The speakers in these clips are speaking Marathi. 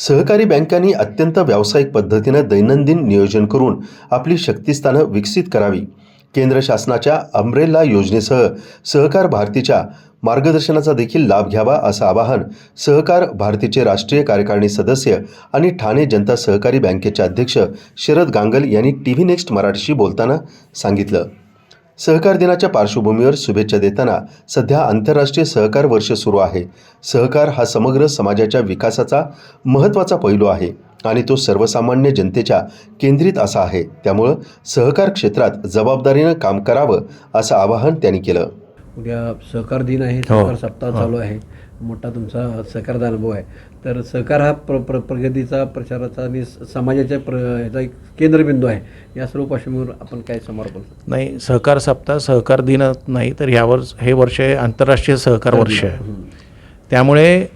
सहकारी बँकांनी अत्यंत व्यावसायिक पद्धतीनं दैनंदिन नियोजन करून आपली शक्तिस्थानं विकसित करावी. केंद्र शासनाच्या अम्ब्रेला योजनेसह सहकार भारतीच्या मार्गदर्शनाचा देखील लाभ घ्यावा असं आवाहन सहकार भारतीचे राष्ट्रीय कार्यकारिणी सदस्य आणि ठाणे जनता सहकारी बँकेचे अध्यक्ष शरद गांगल यांनी टी व्ही नेक्स्ट मराठीशी बोलताना सांगितलं. सहकार दिनाच्या पार्श्वभूमीवर शुभेच्छा देताना सध्या आंतरराष्ट्रीय सहकार वर्ष सुरू आहे. सहकार हा समग्र समाजाच्या विकासाचा महत्त्वाचा पैलू आहे आणि तो सर्वसामान्य जनतेच्या केंद्रित असा आहे. त्यामुळं सहकार क्षेत्रात जबाबदारीनं काम करावं असं आवाहन त्यांनी केलं. उद्या सहकार दिन आहे हो. सहकार सप्ताह चालू आहे. मोठा तुमचा सहकाराचा अनुभव आहे. तर सहकार हा प्र प्र प्रगतीचा प्रचाराचा आणि समाजाच्या प्र ह्याचा एक केंद्रबिंदू आहे. या सर्व पार्श्वभूमीवर आपण काय समर्पण नाही सहकार सप्ताह सहकार दिन नाही तर यावर हे वर्ष आहे आंतरराष्ट्रीय सहकार वर्ष आहे. त्यामुळे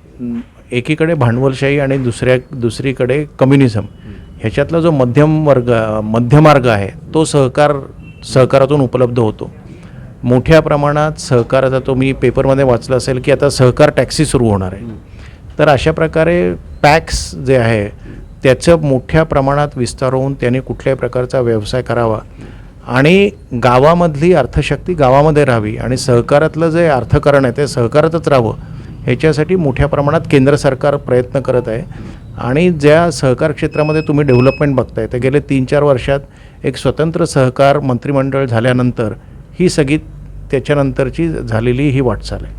एकीकडे भांडवलशाही आणि दुसऱ्या दुसरीकडे कम्युनिझम. ह्याच्यातला जो मध्यम वर्ग मध्यमार्ग आहे तो सहकार सहकारातून उपलब्ध होतो. मोठ्या प्रमाणात सहकार आता तुम्ही पेपरमध्ये वाचलं असेल की आता सहकार टॅक्सी सुरू होणार आहे. तर अशा प्रकारे पॅक्स जे आहे त्याचं मोठ्या प्रमाणात विस्तार होऊन त्याने कुठल्याही प्रकारचा व्यवसाय करावा. आणि गावामधली अर्थशक्ती गावामध्ये राहावी आणि सहकारातलं जे अर्थकारण आहे ते सहकारातच राहावं ह्याच्यासाठी मोठ्या प्रमाणात केंद्र सरकार प्रयत्न करत आहे. आणि ज्या सहकार क्षेत्रामध्ये तुम्ही डेव्हलपमेंट बघताय ते गेले तीन चार वर्षात एक स्वतंत्र सहकार मंत्रिमंडळ झाल्यानंतर ही सगळी त्याच्यानंतरची झालेली ही वाटचाल आहे.